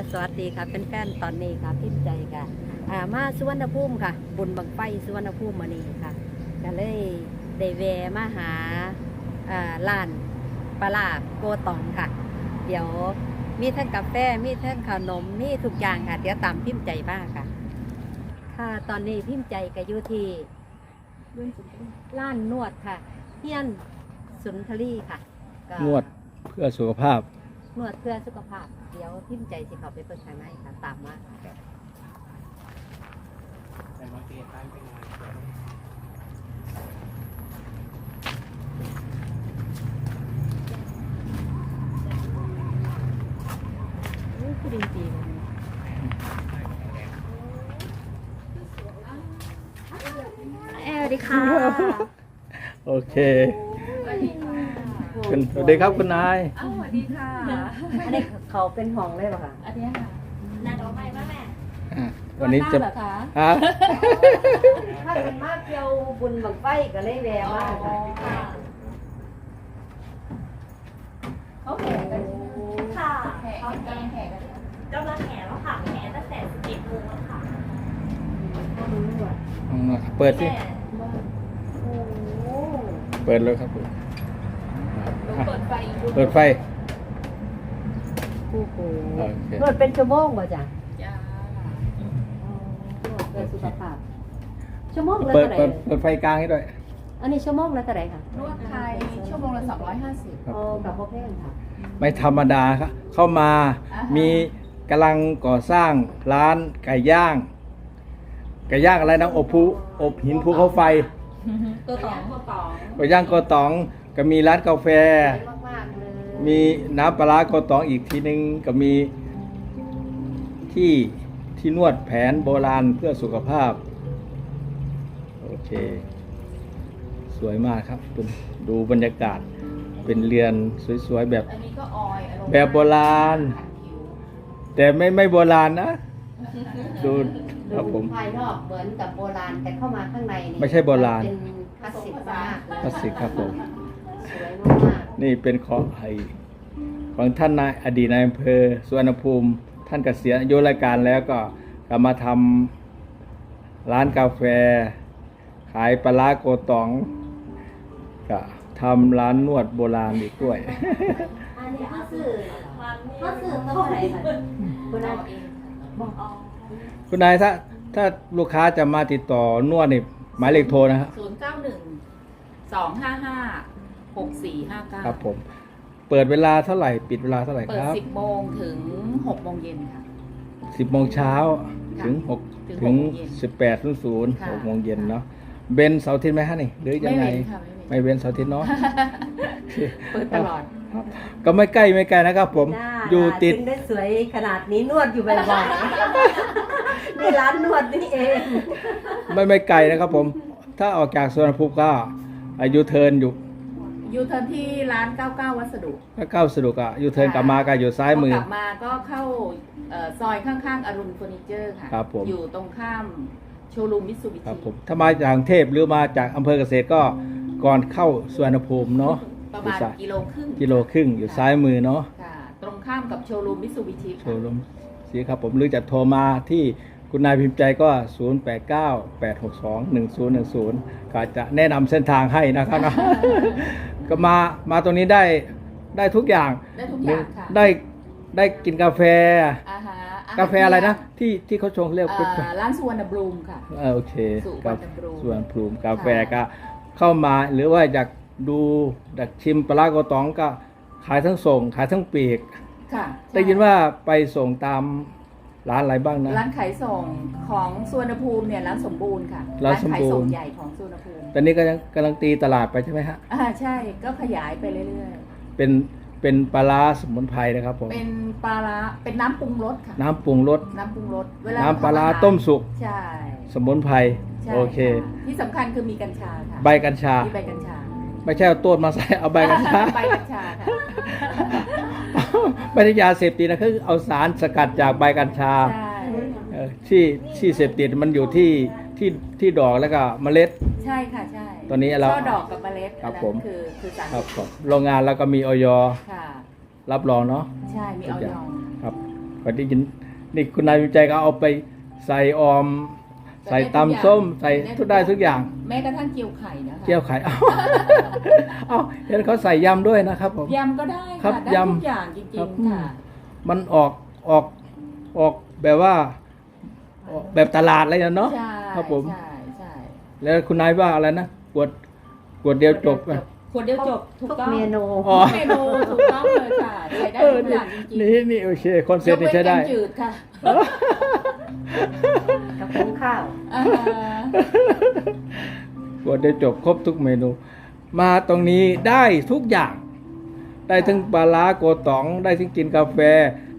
จ้าสวัสดีค่ะเป็นแฟนๆตอนนี้ค่ะพิมพ์ใจค่ะอ่ามาสุวรรณภูมิค่ะ บุญบังไฟสุวรรณภูมิมานี่ค่ะก็เลยได้แวะมาหาอ่าร้านปลาลาโกตองค่ะ เดี๋ยวมีทั้งกาแฟมีทั้งขนมมีทุกอย่างค่ะ เดี๋ยวตามพิมพ์ใจบ้างค่ะ ค่ะตอนนี้พิมพ์ใจก็อยู่ที่ร้านนวดค่ะเฮียนสุนทรีค่ะก็นวดเพื่อสุขภาพนวดเพื่อสุขภาพ เดี๋ยวพิมพ์ใจสิเขาไปเปิดทางในค่ะตามมาค่ะอู้คือดีจริงเอลดีค่ะโอเคสวัสดีครับคุณนาย อ้าวสวัสดีค่ะ อันนี้ เขาเป็นห้องเลยป่ะคะอันเนี้ยค่ะนาดอกไม้มาแม่อะวันนี้จะเหรอคะฮะ ถ้าเป็นมากเกี่ยวบุญบังไฟก็เลยแวะมากค่ะเขาแห่กันใช่ไหมค่ะแห่กันกำลังแห่กันกำลังแห่แล้วค่ะแห่ตั้งแต่11โมงแล้วค่ะอืมเปิดสิแห่โอ้โหเปิดเลยครับผมต้องอะเปิดไฟดูเปิดไฟ โอ้โหโอเคนวดเป็นชั่วโมงป่ะจ๊ะจ้านวดเพื่อสุขภาพ ชั่วโมงละเปิดเท่าไหร่เปิดเปิดไฟกลางให้ด้วย อันนี้ชั่วโมงละเท่าไหร่ค่ะนวดไทยชั่วโมงละ250ครับโอ้กับพ่อแพงค่ะ ไม่ธรรมดาครับเข้ามาอ่าฮะมีกำลังก่อสร้างร้านไก่ย่าง ไก่ย่างอะไรนะอบภูอบหินภูเขาไฟตัวต่อตัวต่อไก่ย่างโกตองก็มีร้านกาแฟ มากๆเลยมีน้ำปลาร้าโกตองอีกทีนึงก็มีที่ที่นวดแผนโบราณเพื่อสุขภาพ โอเค สวยมากครับคุณดูบรรยากาศเป็นเรือนสวยๆแบบอันนี้ก็ออยอารมณ์แบบโบราณขัดผิวแต่ไม่ไม่โบราณนะดูครับผมภายนอกเหมือนกับโบราณแต่เข้ามาข้างในนี่ไม่ใช่โบราณเป็นคลาสสิกมากเลยพลาสติกครับผม สวยมากนี่เป็นของไอของท่านนายอดีตนายอำเภอสุวรรณภูมิ ท่านเกษียณอายุราชการแล้วก็กลับมาทำร้านกาแฟ ขายปลาร้าโกตองก็ทำร้านนวดโบราณอีกด้วย ๆอันนี้ก็สื่อความก็สื่อตรงไหนคะคุณเอาเองบอกอ๋อคุณนายถ้าถ้าลูกค้าจะมาติดต่อนวดนี่หมายเลขโทรนะฮะศูนย์เก้าหนึ่งสองห้าห้า หกสี่ห้าเก้าครับผม เปิดเวลาเท่าไหร่ ปิดเวลาเท่าไหร่เปิคดรับสิบโมงถึงหกโมงเย็นค่ะ สิบโมงเช้าถึงหกถึงถึงหกโมงเย็นสิบแปดศูนย์ศูนย์ค่ะ หกโมงเย็นเนาะเบนเสาร์อาทิตย์ไหมฮะนี่หรือยังไง ไม่เว้นค่ะไม่ไม่เว้น เว้นเสาร์อาทิตย์เนาะ เปิดตลอด ก็ไม่ใกล้ไม่ไกลนะครับผมหน้าอยู่ติด ถึงได้สวยขนาดนี้นวดอยู่บ่อยๆ นี่ร้านนวดนี่เอง ไม่ไม่ไกลนะครับผม ถ้าออกจากสวนภูมิก็อายุเทิร์นอยู่ ยูเทิร์นที่ร้าน 99 วัสดุถ้าเข้าสะดวกอะยูเทิร์นกลับมาก็อยู่ซ้ายมือพกลับมาก็เข้าเอ่อซอยข้างๆอรุณเฟอร์นิเจอร์ค่ะ ครับผม อยู่ตรงข้ามโชว์รูมมิตซูบิครับชิผมถ้ามาจากกรุงเทพหรือมาจากอำเภอเกษตรก็ก่อนเข้าสวนภูมิเนาะประมาณอยู่ซ้ยกิโลครึ่งกิโลครึ่งอยู่ซ้ายมือเนาะค่ะ ตรงข้ามกับโชว์รูมมิตซูบิชิโชว์รูมสีครับผมหรือจะโทรมาที่ คุณนายพิมพ์ใจก็ 0 8 9 8 6 2 1 0 1 0 ก็จะแนะนำเส้นทางให้นะครับเนาะก็มามาตรงนี้ได้ได้ทุกอย่าง ได้ทุกอย่างค่ะได้ได้กินกาแฟอาหารกาแฟอะไรนะ ที่ที่เขาชงเรียกเอ่เป็นอร้านสุวรรณบลูมค่ะ เออโอเคสุวกัรบรณบลูม ส่วนพลูมกาแฟค่ะก็เข้ามาหรือว่าอยากดูอยากชิมปลาร้าโกตองก็ขายทั้งส่ง ขายทั้งปีก ค่ะได้ยินว่าไปส่งตาม ร้านอะไรบ้างนะ ร้านขายส่งของสุวรรณภูมิเนี่ยร้านสมบูรณ์ค่ะร้านสมบูรณ์ขายส่งใหญ่ของสุวรรณภูมิตอนนี้ก็ยังกำลังตีตลาดไปใช่ไหมฮะอ่าใช่ก็ขยายไปเรื่อยเป็นเป็นปลาร้าสมุนไพรนะครับผมๆเป็นปลาร้าเป็นน้ำปรุงรสค่ะ น้ำปรุงรส น้ำปรุงรส เวน้ำปลาร้าทำอหต้มสุก ใช่ สมุนไพรใช่โอเคะที่สำคัญคือมีกัญชาค่ะ ใบกัญชา มีใบกัญชา ไม่ใช่เอาต้นมาใส่ เอาใบกัญชา ใบกัญชาค่ะ ไม่ได้ยาเสพติดนะคือเอาสารสกัดจากใบกัญชาใช่เอ่อที่ที่เสพติดมันอยู่ที่ที่ที่ดอกแล้วก็เมล็ด ใช่ค่ะใช่ตอนนี้เราช่อดอกกับเมล็ดครับอันนั้นผม คือคือสารครับผมโรงงานแล้วก็มีออยค่ะ รับรองเนาะ ใช่มีทุอกออย่าง ครับพอได้ยินนี่คุณนายวิจัยก็เอาไปใส่ออม ใส่ตำส้มใส่ทุกได้ทุกอย่าง แม้กระทั่งเจียวไข่นะคะเจียวไข่เอาเอาเห็นเขาใส่ยำด้วยนะครับผมยำก็ได้ครัค่ะบได้ทุกยำอย่างจริครังบๆค่ะมันออกออกออกแบบว่าออกแบบตลาดเลยนะเนาะใช่ครับผมใช่ใช่แล้วคุณนายว่าอะไรนะกวดกวดเดียวจบอะขวดเดียวจบถูกทุกต้องเมนูอ๋อทุกเมนูถูกต้องเลยค่ะใช้ได้เออทุกอย่างจริงๆนี่นี่โอเคคอนเซ็ปต์นี่ใช้ได้ยกเว้นแกงจืดค่ะ กับหุงข้าว อ่ากวดเดียวจบครบทุกเมนู มาตรงนี้ได้ทุกอย่าง ได้ทั้งปลาร้าโกตอง ได้ทั้งกินกาแฟ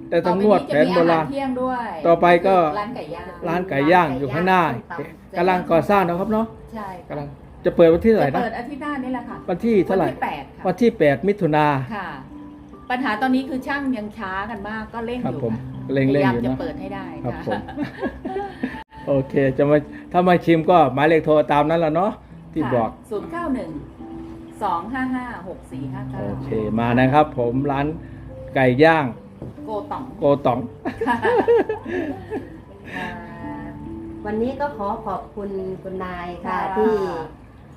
ได้ทั้งนวดแผนโบราณ ต่อไปนี้จะมีอหเที่ยงด้วยต่อไปก็ ร้านไก่ย่างร้านไก่ย่างอยู่ข้างหน้าส้มตำกำลังก่อสร้างนะครับเนาะใช่กำลังจะเปิดวันที่เท่าไหร่จะนะ เปิดอาทิตย์หน้านี่แหละค่ะวันที่เท่าไหร่ วันที่แปดค่ะวันที่ 8 มิถุนาค่ะ ปัญหาตอนนี้คือช่างยังช้ากันมากก็เร่งครับอยู่ผมค่ะเร่งพเร่งยายามอยู่จะนะ เปิดให้ได้ครับค่ะผมโอเค จะมาถ้ามาชิมก็หมายเลขโทรตามนั้นแหละเนาะที่บอกศูนย์เก้าหนึ่งสองห้าห้าหกสี่ห้าเก้าโอเคมานะครับ ผมร้านไก่ย่างโกต่องโกตอง ค่ะอ่าวันนี้ก็ขอขอบคุณคุณนายค่ะค่ะ ที่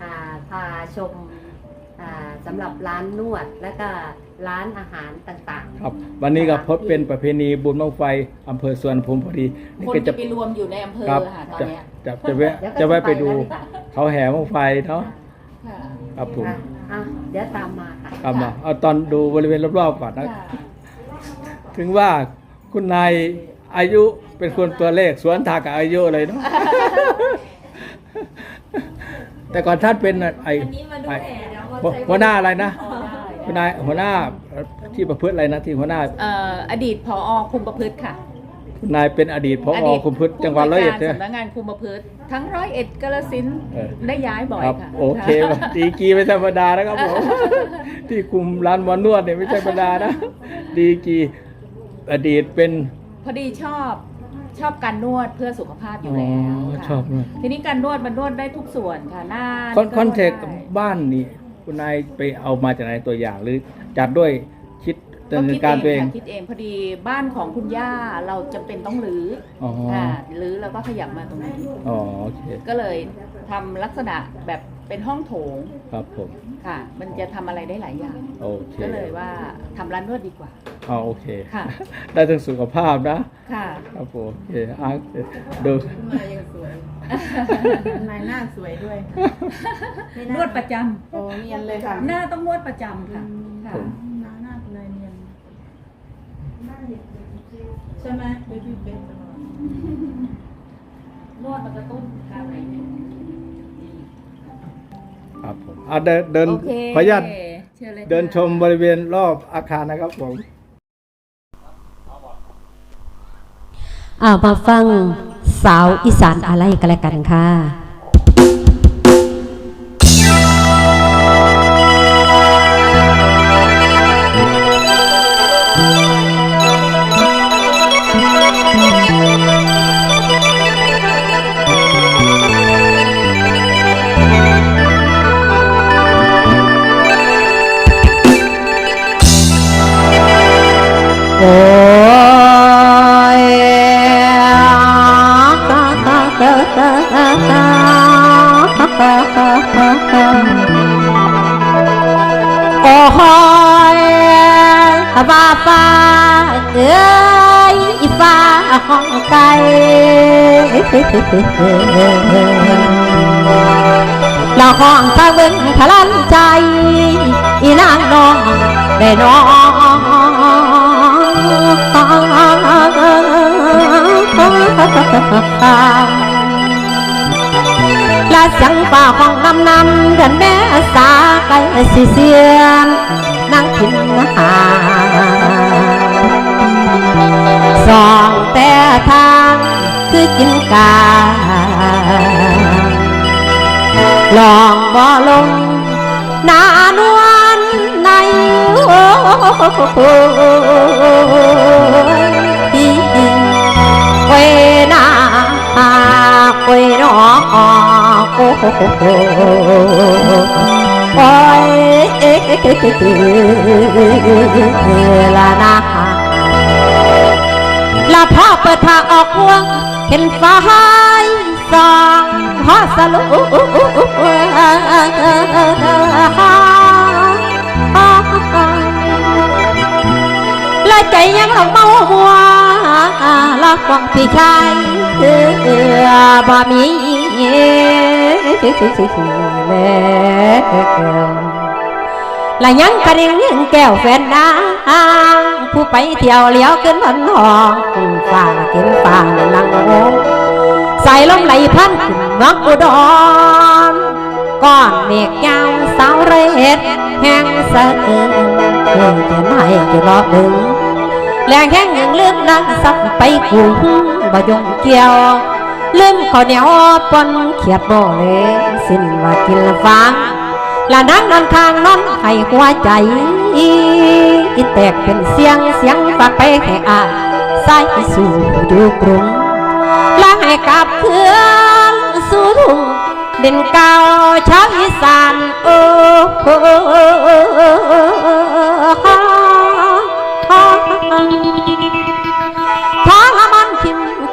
อ่าพาชมอ่า สำหรับร้านนวดและก็ร้านอาหารต่างครับ วันนี้ก็พบเป็นประเพณีบุญบังไฟอำเภอสวนภูมิพอดีนี่คนก็จะจะไปรวมอยู่ในอำเภอครับค่ะตอนจะเนี้ยจะจะแวะๆเดี๋ยวก็จะแวะไปดูแล้วค่ะเขาแห่บังไฟเนาะค่ะครับผมค่ะอะเดี๋ยวตามมาค่ะ กลับมาเอาตอนดูบริเวณรอบๆก่อนนะ ค่ะถึงว่าคุณนายอายุเป็นคนตัวเลขสวนทางกับอายุเลยเนาะ แต่ก่อนท่านเป็นไอไอ้หั วหัวหน้าอะไรนะคุณนายหัวหน้าที่ประพฤติอะไรนะที่หัวหน้าเอ่ออดีตผอคุมประพฤติค่ะคุณนายเป็นอดีตพอดีตคุมพฤติจังหวัดร้อยเอ็ดผู้ใช่จัไหมการสำนักงานคุมประพฤติทั้งร้อยเอ็ดกาฬสินธุ์เออได้ย้ายบ่อยครับค่ะโอเคดีกีไม่ธรรมดานะครับผมที่คุมร้านหมอนวดเนี่ยไม่ใช่ธรรมดานะ ดีกีอดีตเป็นพอดีชอบชอบการนวดเพื่อสุขภาพอยู่แล้วอ๋อค่ะชอบนวดทีนี้การนวดมันนวดได้ทุกส่วนค่ะหน้าคอนคอนเทกต์ได้บ้านนี่ คุณนายไปเอามาจากไหนตัวอย่างหรือจัดด้วยคิดดำเนินการตัวเองค่ะคิดเองพอดีบ้านของคุณย่าเราจำเป็นต้องรื้ออ๋อค่ะรื้อแล้วก็ขยับมาตรงนี้อ๋อโอเคก็เลยทำลักษณะแบบเป็นห้องโถงครับผมค่ะ มันจะทำอะไรได้หลายอย่าง โอเคก็เลยว่าทำร้านนวดดีกว่า อ๋อโอเค ค่ะ ได้ทั้งสุขภาพนะค่ะ ครับผมโอเคอะดูมายังสวย นายหน้าสวยด้วยนวดประจำโอ้เนียนเลยค่ะหน้าต้องนวดประจำค่ะ ค่ะผมหน้าหน้าคุณนายเนียนใช่ไหมเบบี้เบนตลอดนวดมันกระตุ้นการไหลเวียนครับผมอะเดินเดินโอเคขออนุญาตเชิญเลยค่ะ เดินชมบริเวณรอบอาคารนะครับผม อ่ามาฟังสาวอีสานอะไรกันแล้วกันค่ะ โอ้ยฟ้าฟ้าเอ้ยฟ้าห้องไกลเราห้องทางเบึงพลันใจ อีนางน้องได้น้อง และเสียงฝ่าของนำนำเดินแม่สาไก่สิเสียนนั่งกินหาสองแต่ทางคือกินกาลองบ่ลงนานวลในโอ้ยเวนาเวนอ ลานาลาพ่อเปิดทางออกพวง เห็นฟ้าสองพ่อสลุละใจยังหลงเมาหัวลักฟังพี่ชายเออบ่มีแม่และยังกระดิ่งเลี้ยงแก้วแฟนนางผู้ไปเที่ยวเลี้ยวขึ้นพันหองฟ้าเก็นฟ้าลังโงใส่ลมไหลพันขึ้นมักอุดรก้อนเมฆยาวสาวเรศแห้งสะเอินเอจะไม่จะรอบดึงแรงแห้งยังลืมนั่งสับไปกุ้งบ่ยงเกี่ยว ลืมข้าวเหนียวปนเขียดบ่เลยสิ้นว่ากินละฟังละนั่งนอนข้างนอนให้หัวใจอีแตกเป็นเสียงเสียงฝากไปให้อายสายสู่อยู่กรุงลาให้กลับเครื่องสู่ทุ่งเด่นเก่าชาวอีสานโอ้โหทรมานทิม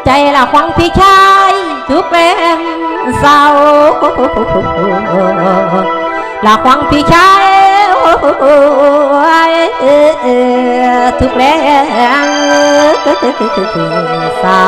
ใจละขวังพี่ชายทุกแรงเศร้าละขวังพี่ชายทุกแรงเศร้า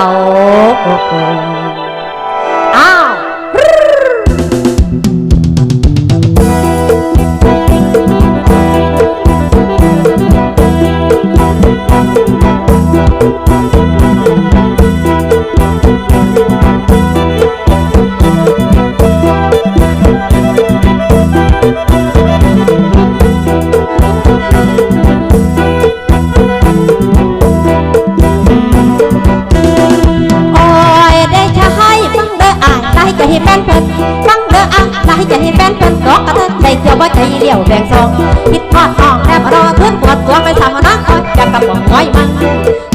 คิดทอดห้องแทบรอเพื่อนปวดตัวไปสามนักอยจากกระบอกน้อยมัน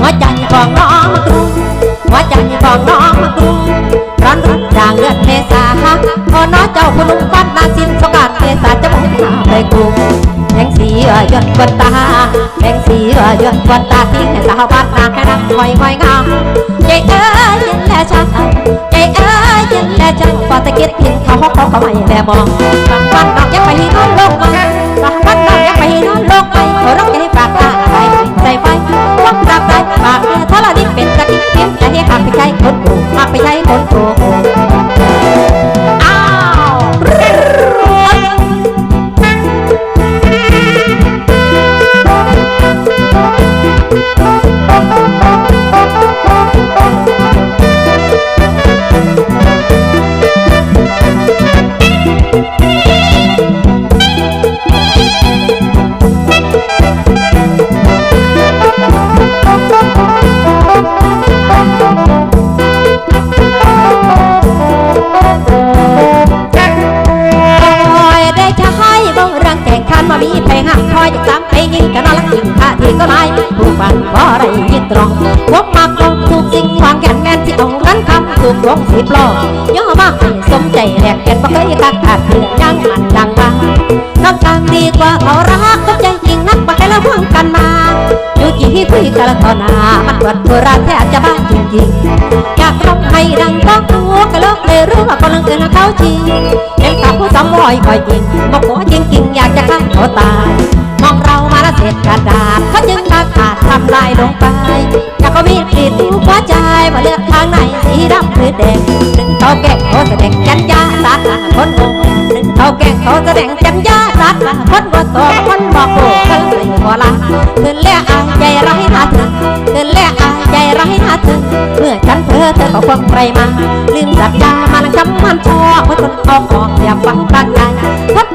หัวใจของน้องมันกรุงหัวใจของน้องมันกรุงร้อนรุนจางเลือดเมษาฮะพอน้อเจ้าคุณลุงฟันนาสินสกัดเมษาจะบอกหาไปกรุงแสงสีเอ่ยยนบนตาแสงสีเอ่ยยนบนตาที่ให้สาวบ้านนางแค่นั่งคอยคอยงามใจเอ้ยยินและช่างใจเอ้ยยินและช่างพอตะเกียบกินเขาเขาเขาไม่แลมองกลางวันนอกยังไปนอนโลกมา คนโก ยิงกันนอนลักยิงท่าทีก็ไล่ผู้ฟังบ่ได้ยินตรงพวกมากลงถูกสิ่งวางแก่นแม่นที่เอารันคำถูกลงสิบล้อย่อมากให้สมใจแหลกแก่นบ่เคยตักขาดเพื่อยังมันดังบ้างน้ำตางดีกว่าเขารักก็ใจจริงนักไปแล้วห่วงกันมาอยู่จีที่คุยกันแล้วต่อหน้ามันปวดโบราณแทบจะบ้าจริงๆอยากร้องให้ดังต้องตัวกะโลกเลยรู้ว่าคนลังเกินเขาจริงเป็นคำผู้สำวอยคอยจริงบอกขอจริงจริงอยากจะฆ่าเขาตายมองเรา เศษกระดาษเขาจึงขาดขาดทำลายลงไปอยากเขามีกรีดหัวใจมาเลือกทางไหนสีดำหรือแดงหนึ่งเขาแก่เขาแสดงจันยาสาดหาคนโงงหนึ่งเขาแก่เขาแสดงจันยาสาดหาคนบ่โตคนบอกโกกันใส่หัวลาขึ้นแล้วอายใจร้ายหาถึงขึ้นแล้วอายใจร้ายหาถึงเมื่อฉันเธอเธอก็ควงใครมาลืมสัญญามาลังคำมันชอบเพราะคนออกออกอย่าฟังตั้ง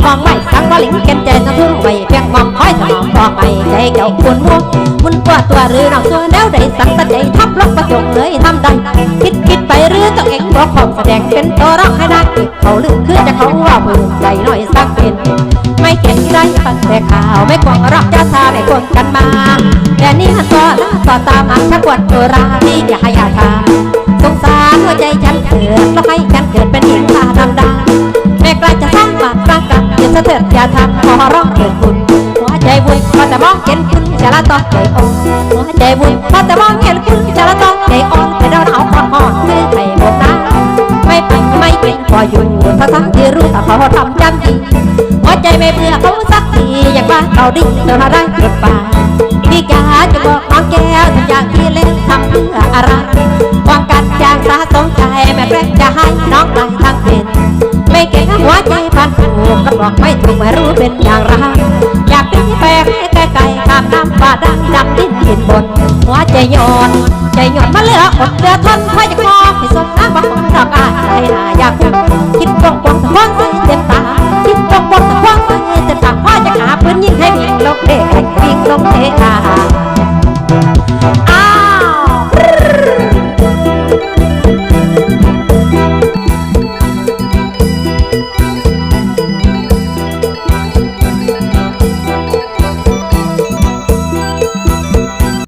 ใจทัดมองไม่สังก็หลิงเก็นใจสะทุ่งไว้เพียงมองคอยสมองบอไปใจเจ้าควรมัวมุนตัวตัวหรือน้องตัวแล้วได้สังตัดใจทับลบประจงเลยทำได้คิดคิดไปหรือตัวเองบอกของแสดงเป็นตัวรักให้นางเขาลืมคือจะเขาว่ามือใจหน่อยสักเป็นไม่เข็นใจฟังแต่ข่าวไม่กวงรักจะทาไม่คนกันมาแต่นี่หันต่อละต่อตามอันชักวัดโบราที่อย่าให้อาทาสงสารหัวใจฉันเกิดแล้วให้ฉันเกิดเป็นหญิงตาดำดาแม่กลายจะสร้างบาป สร้างกรรมอย่าสะเถิดอย่าทำขอร้องเถิดคุณหัวใจวุ่นพอแต่มองเห็นคุณจะละต่องใจอ่อนหัวใจวุ่นพอแต่มองเห็นคุณจะละต่องใจอ่อนให้เราหนาคอนคอนคือไข่บกน้ำไม่ป็นไม่เป็นพออยู่ทั้งทั้งที่รู้แต่เขาทำจำจริงหัวใจไม่เบื่อเขาสักทีอย่างว่าเราดิ้นเราได้หยุดป่าพี่จ๋าจะบอกน้องแก้วทุกอย่างที่เล่นทำเพื่ออะไรวางกันอย่างสาสมใจแม่แกล้งจะให้น้องตายทั้งเป็ ก็บอกไม่ถูกไม่รู้เป็นอย่างไรอยากเป็นแปลกให้ไกลๆข้ามน้ำป่าดังดำดิ้นดินบน หัวใจโยนใจโยนมาเหลืออดเหลือทนพอจะคอให้สมน้ำบางคนดอกอายใจหาอยากคุ้มคิดกว้างกว้างสะพองใจเต็มตาคิดกว้างกว้างสะพองใจเต็มตาพ่อจะหาปืนยิงให้วิ่งลงเด็กวิ่งลงเทอาอ้า